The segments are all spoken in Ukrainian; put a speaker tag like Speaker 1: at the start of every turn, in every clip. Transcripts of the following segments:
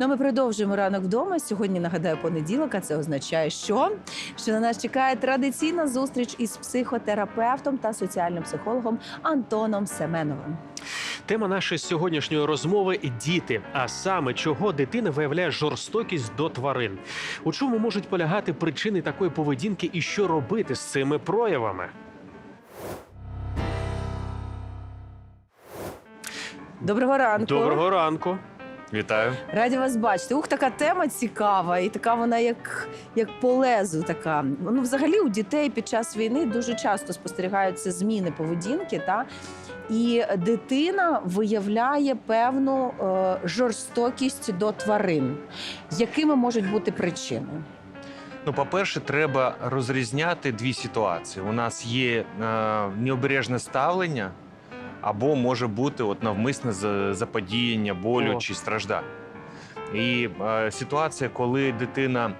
Speaker 1: Ну, ми продовжуємо ранок вдома. Сьогодні нагадаю понеділок. А це означає, що? що на нас чекає традиційна зустріч із психотерапевтом та соціальним психологом Антоном Семеновим.
Speaker 2: Тема нашої сьогоднішньої розмови діти. А саме чого дитина виявляє жорстокість до тварин. У чому можуть полягати причини такої поведінки і що робити з цими проявами?
Speaker 1: Доброго ранку.
Speaker 2: Доброго ранку.
Speaker 3: Вітаю.
Speaker 1: Раді вас бачити. Ух, така тема цікава, і така вона, як, як по лезу. Така ну, взагалі, у дітей під час війни дуже часто спостерігаються зміни поведінки, та і дитина виявляє певну е, жорстокість до тварин. Якими можуть бути причини?
Speaker 3: Ну, по-перше, треба розрізняти дві ситуації. У нас є е, необережне ставлення, або може бути от навмисне за- заподіяння болю
Speaker 2: О.
Speaker 3: чи стражда. І е, ситуація, коли дитина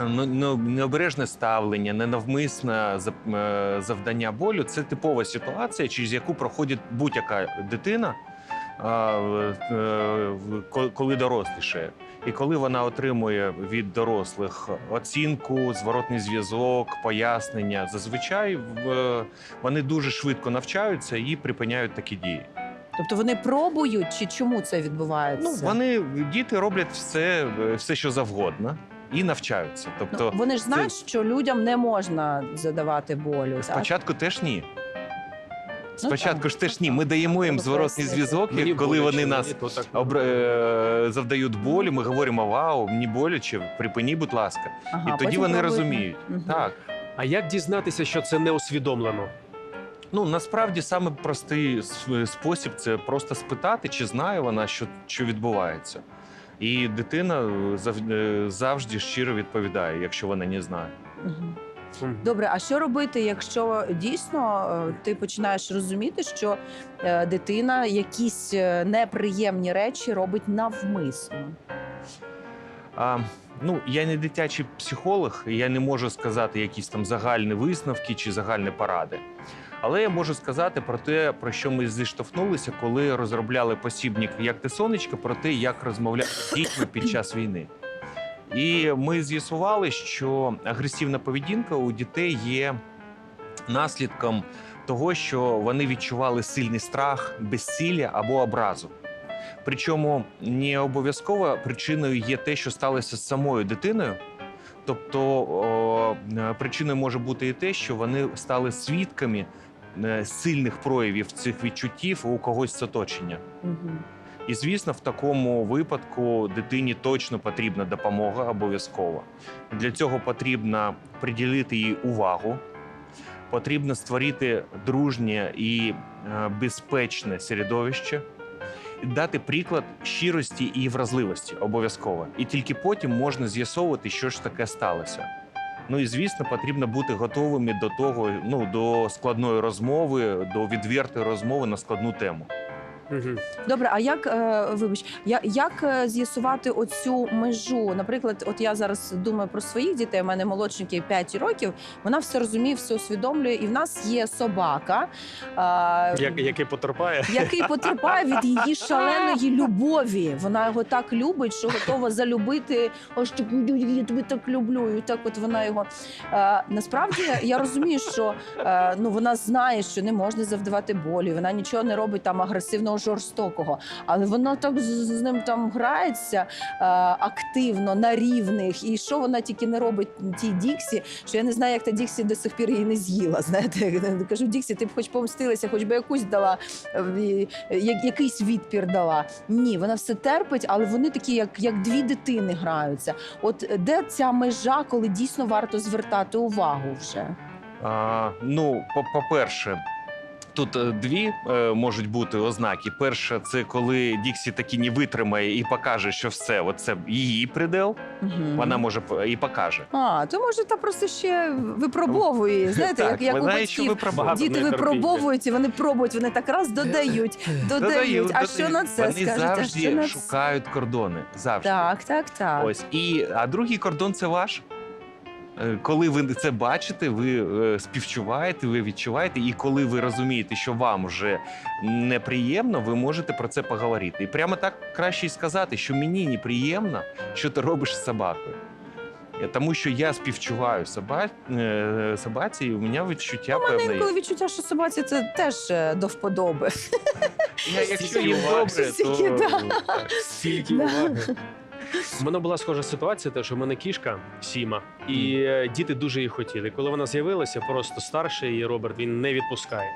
Speaker 3: ну, ну, необережне ставлення, ненавмисне е, завдання болю це типова ситуація, через яку проходить будь-яка дитина, е, е, коли дорослішає. І коли вона отримує від дорослих оцінку, зворотний зв'язок, пояснення, зазвичай в- вони дуже швидко навчаються і припиняють такі дії.
Speaker 1: Тобто вони пробують, чи чому це відбувається?
Speaker 3: Ну вони діти роблять все, все, що завгодно, і навчаються.
Speaker 1: Ну,
Speaker 3: Тобто,
Speaker 1: вони ж знають, що людям не можна задавати болю. так?
Speaker 3: спочатку теж ні.
Speaker 1: Ну,
Speaker 3: Спочатку ж теж ні. Ми даємо їм зворотний зв'язок,
Speaker 2: Мені
Speaker 3: і коли
Speaker 2: боляче,
Speaker 3: вони
Speaker 2: мені
Speaker 3: нас
Speaker 2: то так
Speaker 3: обр... е, завдають болю, ми говоримо: Вау, мені боляче, припині, будь ласка.
Speaker 1: Ага,
Speaker 3: і тоді
Speaker 1: потім
Speaker 3: вони
Speaker 1: пробують.
Speaker 3: розуміють.
Speaker 1: Мгм.
Speaker 3: Так.
Speaker 2: А як дізнатися, що це не усвідомлено?
Speaker 3: Ну насправді саме простий с- спосіб це просто спитати, чи знає вона, що, що відбувається. І дитина е, зав- е, завжди щиро відповідає, якщо вона не знає.
Speaker 1: Мгм. Добре, а що робити, якщо дійсно е, ти починаєш розуміти, що е, дитина якісь е, неприємні речі робить навмисно?
Speaker 3: А, ну, я не дитячий психолог, і я не можу сказати якісь там загальні висновки чи загальні поради. Але я можу сказати про те, про що ми зіштовхнулися, коли розробляли посібник як ти сонечко, про те, як розмовляти з дітьми під час війни. І ми з'ясували, що агресивна поведінка у дітей є наслідком того, що вони відчували сильний страх, безсилля або образу. Причому не обов'язково причиною є те, що сталося з самою дитиною. Тобто е, причиною може бути і те, що вони стали свідками е, сильних проявів цих відчуттів у когось з оточення.
Speaker 1: Мгм.
Speaker 3: І звісно, в такому випадку дитині точно потрібна допомога обов'язково. Для цього потрібно приділити їй увагу, потрібно створити дружнє і е, безпечне середовище, дати приклад щирості і вразливості обов'язково. І тільки потім можна з'ясовувати, що ж таке сталося. Ну і звісно, потрібно бути готовими до того, ну до складної розмови, до відвертої розмови на складну тему.
Speaker 1: Добре, а як е, вибач, я- як е, з'ясувати оцю межу? Наприклад, от я зараз думаю про своїх дітей. У мене молодшенький 5 років. Вона все розуміє, все усвідомлює, і в нас є собака. е,
Speaker 2: Як, який потерпає?
Speaker 1: який потерпає від її шаленої любові. Вона його так любить, що готова залюбити. Ось так, я тебе так люблю. І так от вона його. Е, насправді я розумію, що е, ну вона знає, що не можна завдавати болі. Вона нічого не робить там агресивного, жорстокого. Але вона так з, ним там грається е, активно на рівних. І що вона тільки не робить тій Діксі, що я не знаю, як та Діксі до сих пір її не з'їла. Знаєте, кажу, Діксі, ти б хоч помстилася, хоч би якусь дала е, я- якийсь відпір дала. Ні, вона все терпить, але вони такі, як, як дві дитини граються. От де ця межа, коли дійсно варто звертати увагу вже?
Speaker 3: А, ну, по- по-перше, тут е, дві е, можуть бути ознаки. Перша, це коли Діксі таки не витримає і покаже, що все, оце її придел.
Speaker 1: Мгм.
Speaker 3: Вона може п- і покаже.
Speaker 1: А, то може та просто ще випробовує. Знаєте,
Speaker 3: так,
Speaker 1: як, як у
Speaker 3: вона ще
Speaker 1: батьків.
Speaker 3: випробовує.
Speaker 1: Діти
Speaker 2: нетерпіння.
Speaker 1: випробовують, і вони пробують, вони так раз додають, додають. А що на це
Speaker 3: Вони
Speaker 1: скажете? А
Speaker 3: завжди
Speaker 1: що на це?
Speaker 3: шукають кордони. Завжди.
Speaker 1: Так, так, так.
Speaker 3: Ось. І, а другий кордон це ваш. Е, Коли ви це бачите, ви е, співчуваєте, ви відчуваєте, і коли ви розумієте, що вам вже неприємно, ви можете про це поговорити. І прямо так краще й сказати, що мені неприємно, що ти робиш з собакою. Е, Тому що я співчуваю соба... собаці, і у мене відчуття
Speaker 1: У мене
Speaker 3: певне.
Speaker 1: інколи відчуття, що собаці це теж до вподоби.
Speaker 3: Я- Якщо їм добре, то
Speaker 2: Стільки уваги. У мене була схожа ситуація, те, що в мене кішка Сіма, і е, діти дуже її хотіли. Коли вона з'явилася, просто старший її Роберт він не відпускає.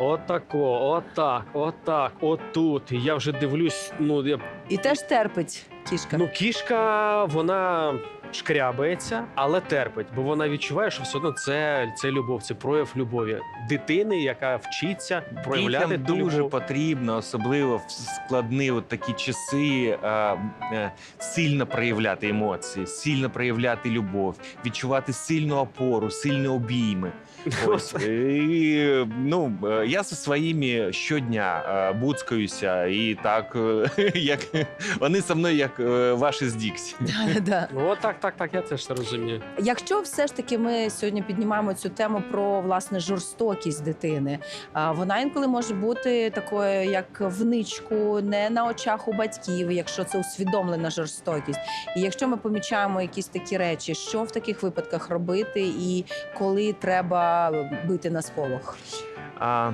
Speaker 2: Отако, отак, отак, отут. Я вже дивлюсь. Ну я
Speaker 1: І теж терпить кішка.
Speaker 2: ну кішка, вона шкрябається, але терпить, бо вона відчуває, що все одно це, це любов, це прояв любові дитини, яка вчиться проявляти
Speaker 3: Дітям дуже
Speaker 2: любов.
Speaker 3: потрібно, особливо в складні от такі часи, е, е, сильно проявляти емоції, сильно проявляти любов, відчувати сильну опору, сильні обійми. Ось і ну е, я зі своїми щодня е, буцкаюся, і так е, як вони со мною, як е, ваші з Діксі.
Speaker 1: Да, да.
Speaker 2: О, так, так, так, я теж це розумію.
Speaker 1: Якщо все ж таки ми сьогодні піднімаємо цю тему про власне жорстокість дитини, вона інколи може бути такою, як вничку, не на очах у батьків, якщо це усвідомлена жорстокість. І якщо ми помічаємо якісь такі речі, що в таких випадках робити, і коли треба бити на сполох?
Speaker 3: А,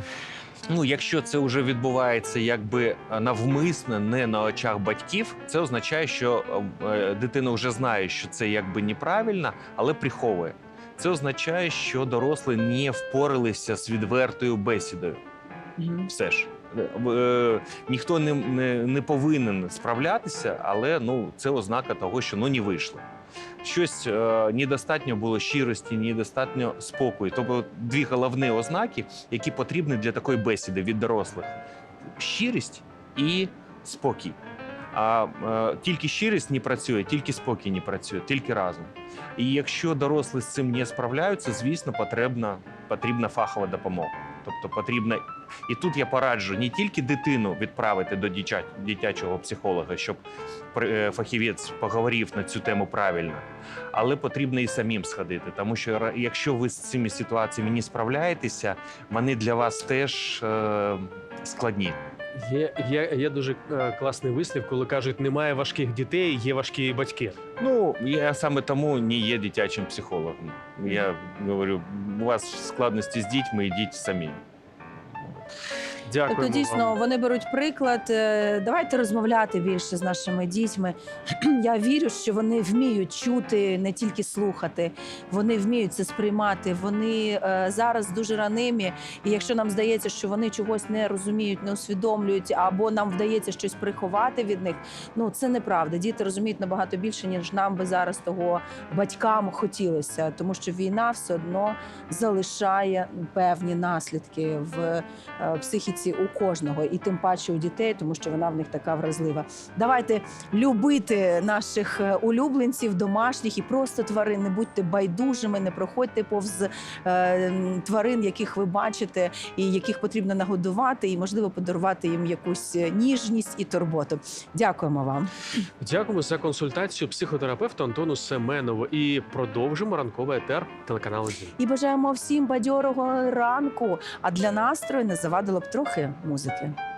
Speaker 3: ну, якщо це вже відбувається якби навмисно, не на очах батьків, це означає, що е, дитина вже знає, що це якби неправильно, але приховує. Це означає, що дорослі не впоралися з відвертою бесідою. Все ж. Е, е, ніхто не, не, не повинен справлятися, але ну, це ознака того, що ну, не вийшло. Щось е, недостатньо було щирості, недостатньо спокою. Тобто дві головні ознаки, які потрібні для такої бесіди від дорослих: щирість і спокій. А е, тільки щирість не працює, тільки спокій не працює, тільки разом. І якщо дорослі з цим не справляються, звісно, потрібна, потрібна фахова допомога. Тобто потрібно і тут я пораджу не тільки дитину відправити до дитя- дитячого психолога, щоб е, фахівець поговорив на цю тему правильно, але потрібно і самим сходити. Тому що якщо ви з цими ситуаціями не справляєтеся, вони для вас теж е, складні.
Speaker 2: Є, є, є дуже е, класний вислів, коли кажуть, немає важких дітей, є важкі батьки.
Speaker 3: Ну я саме тому не є дитячим психологом. Я говорю, у вас складності з дітьми, ідіть самі.
Speaker 2: Дякую.
Speaker 1: Тобто дійсно вони беруть приклад. Е, Давайте розмовляти більше з нашими дітьми. Я вірю, що вони вміють чути, не тільки слухати. Вони вміють це сприймати. Вони е, зараз дуже ранимі. І якщо нам здається, що вони чогось не розуміють, не усвідомлюють, або нам вдається щось приховати від них, ну це неправда. Діти розуміють набагато більше, ніж нам би зараз того батькам хотілося, тому що війна все одно залишає певні наслідки в е, психіці у кожного, і тим паче у дітей, тому що вона в них така вразлива. Давайте любити наших е, улюбленців, домашніх і просто тварин. Не будьте байдужими, не проходьте повз е, тварин, яких ви бачите, і яких потрібно нагодувати, і можливо подарувати їм якусь е, ніжність і турботу. Дякуємо вам.
Speaker 2: Дякуємо за консультацію психотерапевту Антону Семенову. І продовжимо ранковий етер телеканалу Дім.
Speaker 1: І бажаємо всім бадьорого ранку. А для настрою не завадило б трохи אחר מוזיקה.